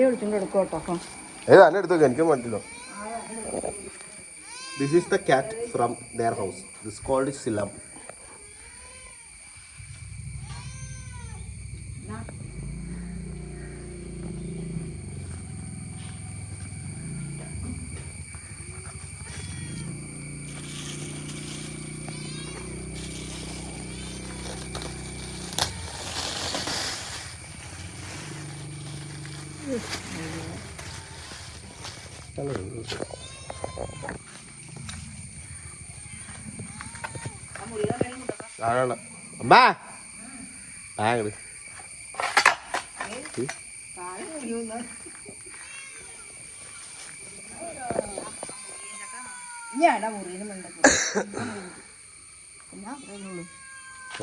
വിളിച്ചോണ്ട് എടുക്കും കേട്ടോ ഏ അന്നെ എടുത്തു എനിക്ക് പറ്റില്ല this is the cat from their house this cold സിലം ആരാണ് അമ്മാ. പറയുന്നുള്ളൂ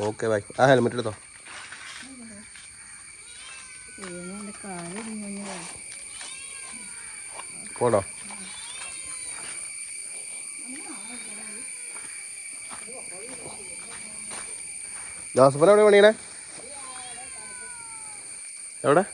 ഓക്കെ ബൈ. ആ ഹെൽമെറ്റ് എടുത്തോ. പോടോ. ജോസഫൻ എവിടെ പണിയണേ? എവിടെ?